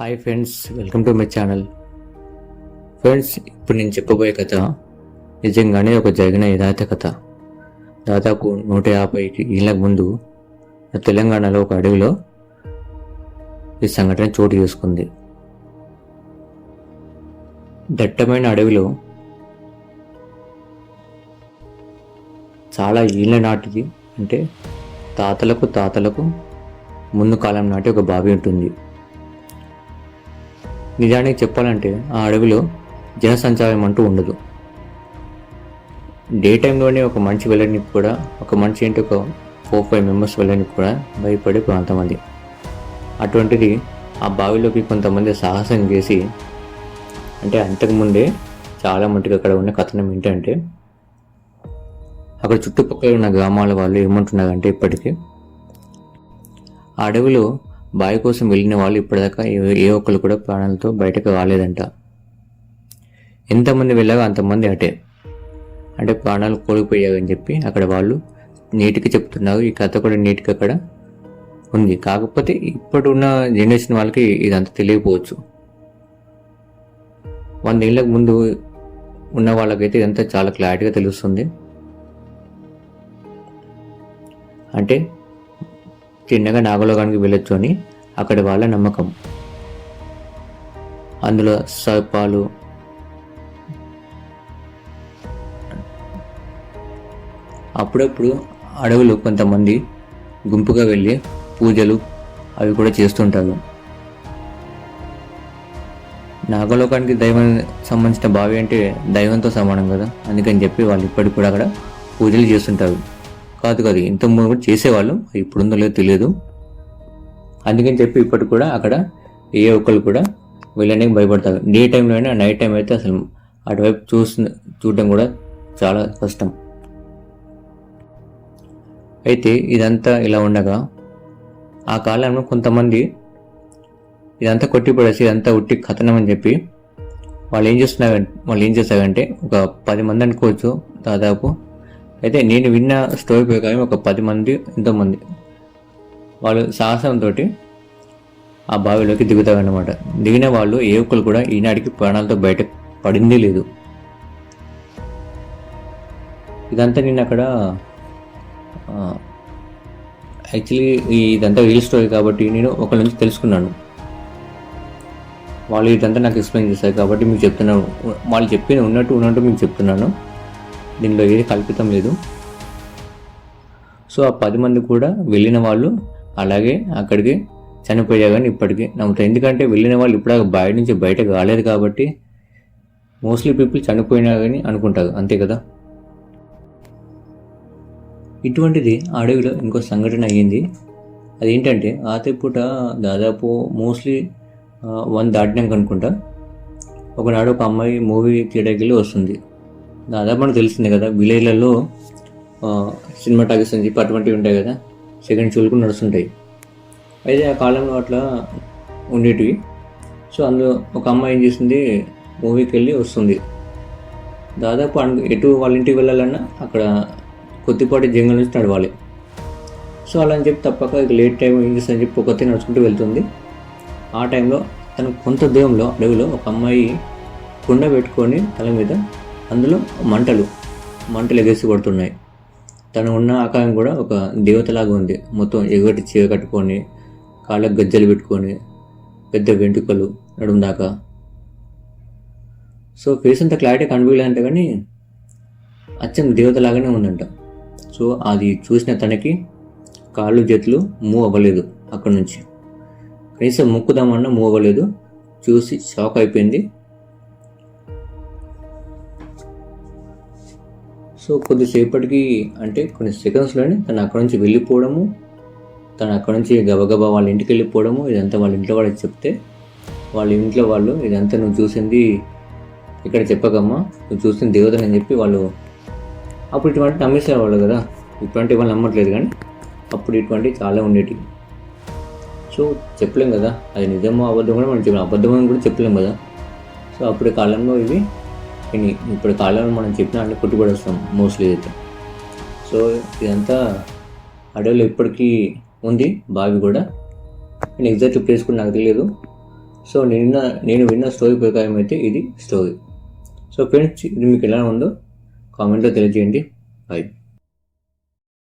Hi friends welcome to my channel. Friends ఇప్పుడు నేను చెప్పబోయే కథ నిజంగానే ఒక జరిగిన యథార్థ కథ. దాదాపు నూట యాభై ఏళ్ళ ముందు తెలంగాణలో ఒక అడవిలో ఈ సంఘటన చోటు చేసుకుంది. దట్టమైన అడవిలో చాలా ఈళ్ళ నాటిది అంటే తాతలకు తాతలకు ముందు కాలం నాటి ఒక బావి ఉంటుంది. నిజానికి చెప్పాలంటే ఆ అడవిలో జనసంచారం అంటూ ఉండదు. డే టైంలోనే ఒక మనిషి వెళ్ళడానికి కూడా ఒక మనిషి ఏంటి ఒక ఫోర్ ఫైవ్ మెంబర్స్ వెళ్ళడానికి కూడా భయపడే ప్రాంతం అది. అటువంటిది ఆ బావిలోకి కొంతమంది సాహసం చేసి అంటే అంతకుముందే చాలా మట్టుకు అక్కడ ఉన్న కథనం ఏంటంటే అక్కడ చుట్టుపక్కల ఉన్న గ్రామాల వాళ్ళు ఏమంటున్నారంటే ఇప్పటికీ ఆ అడవిలో బావి కోసం వెళ్ళిన వాళ్ళు ఇప్పటిదాకా ఏ- ఏ ఒక్కరు కూడా ప్రాణాలతో బయటకు రాలేదంట. ఎంతమంది వెళ్ళారో అంతమంది అటే. అంటే ప్రాణాలు కోల్పోయారని చెప్పి అక్కడ వాళ్ళు నీటికి చెప్తున్నారు. ఈ కథ కూడా నీటికి అక్కడ ఉంది. కాకపోతే ఇప్పుడున్న జనరేషన్ వాళ్ళకి ఇదంతా తెలియకపోవచ్చు. వంద ఏళ్ళకు ముందు ఉన్న వాళ్ళకైతే ఇదంతా చాలా క్లారిటీగా తెలుస్తుంది. అంటే చిన్నగా నాగలోకానికి వెళ్ళొచ్చు అని అక్కడి వాళ్ళ నమ్మకం. అందులో సర్పాలు అప్పుడప్పుడు అడవులు కొంతమంది గుంపుగా వెళ్ళి పూజలు అవి కూడా చేస్తుంటారు. నాగలోకానికి దైవం సంబంధించిన బావి అంటే దైవంతో సమానం కదా? అందుకని చెప్పి వాళ్ళు ఇప్పటికి కూడా అక్కడ పూజలు చేస్తుంటారు. కాదు కాదు ఇంత ముందు కూడా చేసేవాళ్ళు ఇప్పుడు ఉందో లేదో తెలియదు. అందుకని చెప్పి ఇప్పటికి కూడా అక్కడ ఏ ఒక్కరు కూడా వెళ్ళడానికి భయపడతారు. డే టైంలో అయినా నైట్ టైం అయితే అసలు అటువైపు చూసిన చూడడం కూడా చాలా కష్టం. అయితే ఇదంతా ఇలా ఉండగా ఆ కాలంలో కొంతమంది ఇదంతా కొట్టిపడేసి ఇదంతా ఉట్టి కథనం అని చెప్పి వాళ్ళు ఏం చేస్తున్నారు వాళ్ళు ఏం చేస్తారంటే ఒక పది మంది అనుకోవచ్చు దాదాపు. అయితే నేను విన్న స్టోరీ ప్రకారం ఒక పది మంది ఎంతోమంది వాళ్ళు సాహసంతో ఆ బావిలోకి దిగుతారన్నమాట. దిగిన వాళ్ళు ఏ ఒక్కరు కూడా ఈనాటికి ప్రాణాలతో బయట పడింది లేదు. ఇదంతా నేను అక్కడ యాక్చువల్లీ ఇదంతా రియల్ స్టోరీ కాబట్టి నేను ఒకరి నుంచి తెలుసుకున్నాను. వాళ్ళు ఇదంతా నాకు ఎక్స్ప్లెయిన్ చేశారు కాబట్టి మీకు చెప్తున్నాను. వాళ్ళు చెప్పిన ఉన్నట్టు ఉన్నట్టు మీకు చెప్తున్నాను. దీనిలో ఏది కల్పితం లేదు. సో ఆ పది మంది కూడా వెళ్ళిన వాళ్ళు అలాగే అక్కడికి చనిపోయా కానీ ఇప్పటికీ నమ్ముతారు. ఎందుకంటే వెళ్ళిన వాళ్ళు ఇప్పుడు బయట నుంచి బయటకు రాలేదు కాబట్టి మోస్ట్లీ పీపుల్ చనిపోయినా కానీ అనుకుంటారు. అంతే కదా? ఇటువంటిది అడవిలో ఇంకో సంఘటన అయ్యింది. అదేంటంటే ఆతేపూట దాదాపు మోస్ట్లీ వన్ దాటినాక అనుకుంటా. ఒకనాడు ఒక అమ్మాయి మూవీ థియేటర్కి వెళ్ళి వస్తుంది. దాదాపు మనకు తెలిసిందే కదా విలేజ్లలో సినిమా టాకీస్ అని చెప్పి అటువంటివి ఉంటాయి కదా సెకండ్ షోలు కూడా నడుస్తుంటాయి. అయితే ఆ కాలంలో అట్లా ఉండేటివి. సో అందులో ఒక అమ్మాయి ఏం చేసింది మూవీకి వెళ్ళి వస్తుంది. దాదాపు ఎటు వాళ్ళ ఇంటికి వెళ్ళాలన్నా అక్కడ కొద్దిపాటి జంగల్ నుంచి నడవాలి. సో అలా అని చెప్పి తప్పక ఇక లేట్ టైం ఏం చేస్తుందని చెప్పి ఒకతే నడుచుకుంటూ వెళ్తుంది. ఆ టైంలో తను కొంత దూరంలో అడవిలో ఒక అమ్మాయి కుండ పెట్టుకొని తల మీద అందులో మంటలు మంటలు ఎగేసి కొడుతున్నాయి. తను ఉన్న ఆకారం కూడా ఒక దేవతలాగా ఉంది. మొత్తం ఎగటి చీర కట్టుకొని కాళ్ళకు గజ్జలు పెట్టుకొని పెద్ద వెంట్రుకలు నడుము దాకా. సో ఫేస్ అంత క్లారిటీ కనిపించలేదంట కానీ అచ్చం దేవతలాగానే ఉందంట. సో అది చూసిన తనకి కాళ్ళు చేతులు మూవ్ అవ్వలేదు అక్కడ నుంచి. కనీసం మొక్కుదామన్నా మూవ్ అవ్వలేదు. చూసి షాక్ అయిపోయింది. సో కొద్దిసేపటికి అంటే కొన్ని సెకండ్స్లోనే తను అక్కడ నుంచి వెళ్ళిపోవడము తను అక్కడ నుంచి గబగబా వాళ్ళ ఇంటికి వెళ్ళిపోవడము ఇదంతా వాళ్ళ ఇంట్లో వాళ్ళకి చెప్తే వాళ్ళ ఇంట్లో వాళ్ళు ఇదంతా నువ్వు చూసింది ఇక్కడ చెప్పకమ్మా నువ్వు చూసింది దేవతని అని చెప్పి వాళ్ళు అప్పుడు ఇటువంటి నమ్మేసేవాళ్ళు కదా ఇటువంటి వాళ్ళు నమ్మట్లేదు కానీ అప్పుడు ఇటువంటి చాలా ఉండేటివి. సో చెప్పలేం కదా అది నిజమో అబద్ధం కూడా మనం చెప్పలేం అబద్ధం అని కూడా చెప్పలేం కదా. సో అప్పుడు కాలంలో ఇవి కానీ ఇప్పుడు కాలంలో మనం చెప్పిన అన్ని కొట్టుబడేస్తాం మోస్ట్లీ అయితే. సో ఇదంతా అడవిలో ఇప్పటికీ ఉంది బావి కూడా. నేను ఎగ్జాక్ట్ ప్లేస్ కూడా నాకు తెలియదు. సో నిన్న నేను విన్న స్టోరీ ప్రకారం అయితే ఇది స్టోరీ సో ఫ్రెండ్స్ ఇది మీకు ఎలా ఉందో కామెంట్లో తెలియజేయండి. బాయ్